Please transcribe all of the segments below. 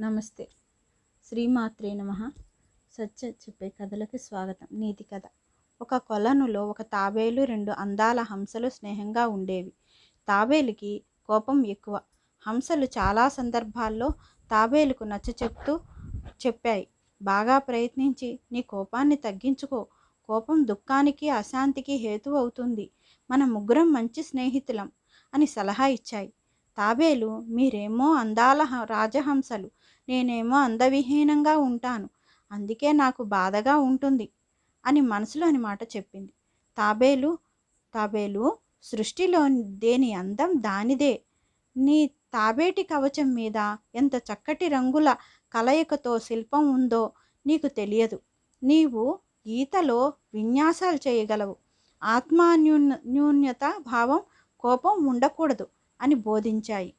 నమస్తే. శ్రీమాత్రే నమ. సత్య చెప్పే కథలకు స్వాగతం. నీతి కథ. ఒక కొలనులో ఒక తాబేలు రెండు అందాల హంసలు స్నేహంగా ఉండేవి. తాబేలుకి కోపం ఎక్కువ. హంసలు చాలా సందర్భాల్లో తాబేలుకు నచ్చ చెప్తూ చెప్పాయి. బాగా ప్రయత్నించి నీ కోపాన్ని తగ్గించుకో. కోపం దుఃఖానికి అశాంతికి హేతు అవుతుంది. మన ముగ్గురం మంచి స్నేహితులం అని సలహా ఇచ్చాయి. తాబేలు మీరేమో అందాల రాజహంసలు నేనేమో అందవిహీనంగా ఉంటాను అందుకే నాకు బాధగా ఉంటుంది అని మనసులోని మాట చెప్పింది. తాబేలు తాబేలు సృష్టిలో దేని అందం దానిదే. నీ తాబేటి కవచం మీద ఎంత చక్కటి రంగుల కలయికతో శిల్పం ఉందో నీకు తెలియదు. నీవు గీతలో విన్యాసాలు చేయగలవు. ఆత్మాన్యూన్యూన్యత భావం కోపం ఉండకూడదు. అని బోధించాయి.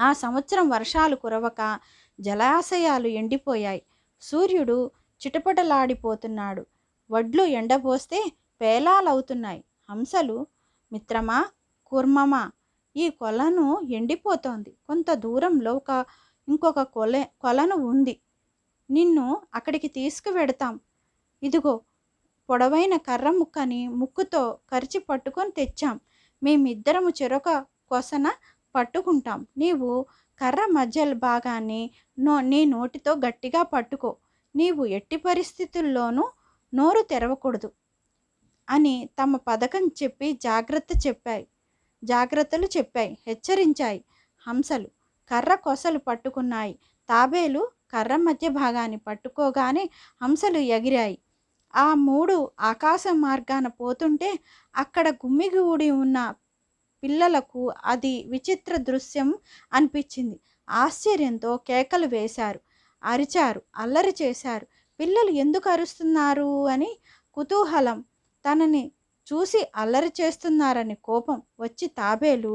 ఆ సంవత్సరం వర్షాలు కురవక జలాశయాలు ఎండిపోయాయి. సూర్యుడు చిటపటలాడిపోతున్నాడు. వడ్లు ఎండబోస్తే పేలాలవుతున్నాయి. హంసలు మిత్రమా కుర్మమా ఈ కొలను ఎండిపోతోంది. కొంత దూరంలో ఒక ఇంకొక కొల కొలను ఉంది. నిన్ను అక్కడికి తీసుకువెడతాం. ఇదిగో పొడవైన కర్ర ముక్కని ముక్కుతో కరిచి పట్టుకొని తెచ్చాం. మేమిద్దరము చెరొక కొసన పట్టుకుంటాం. నీవు కర్ర మధ్య భాగాన్ని నో నీ నోటితో గట్టిగా పట్టుకో. నీవు ఎట్టి పరిస్థితుల్లోనూ నోరు తెరవకూడదు అని తమ పథకం చెప్పి జాగ్రత్త చెప్పాయి. జాగ్రత్తలు చెప్పాయి. హెచ్చరించాయి. హంసలు కర్ర కొసలు పట్టుకున్నాయి. తాబేలు కర్ర మధ్య భాగాన్ని పట్టుకోగానే హంసలు ఎగిరాయి. ఆ మూడు ఆకాశ మార్గాన పోతుంటే అక్కడ గుమ్మిగూడి ఉన్న పిల్లలకు అది విచిత్ర దృశ్యం అనిపించింది. ఆశ్చర్యంతో కేకలు వేశారు. అరిచారు. అల్లరి చేశారు. పిల్లలు ఎందుకు అరుస్తున్నారు అని కుతూహలం. తనని చూసి అల్లరి చేస్తున్నారని కోపం. వచ్చి తాబేలు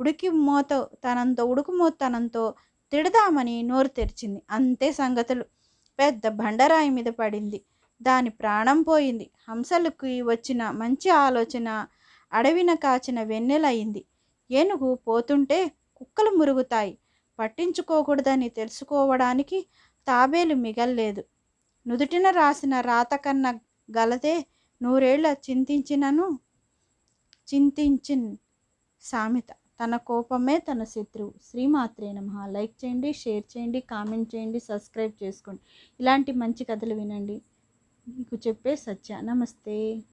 ఉడికి మూత తనంతో ఉడుకుమోతనంతో తిడదామని నోరు తెరిచింది. అంతే సంగతులు. పెద్ద బండరాయి మీద పడింది. దాని ప్రాణం పోయింది. హంసలకి వచ్చిన మంచి ఆలోచన అడవిన కాచిన వెన్నెలయింది ఏనుగు పోతుంటే కుక్కలు మురుగుతాయి. పట్టించుకోకూడదని తెలుసుకోవడానికి తాబేలు మిగల్లేదు. నుదుటిన రాసిన రాత కన్న గలదే నూరేళ్ళ చింతించినను చింతించిన్ సామెత. తన కోపమే తన శత్రువు. శ్రీమాత్రే నమ. లైక్ చేయండి షేర్ చేయండి కామెంట్ చేయండి సబ్స్క్రైబ్ చేసుకోండి. ఇలాంటి మంచి కథలు వినండి. మీకు చెప్పే సత్య. నమస్తే.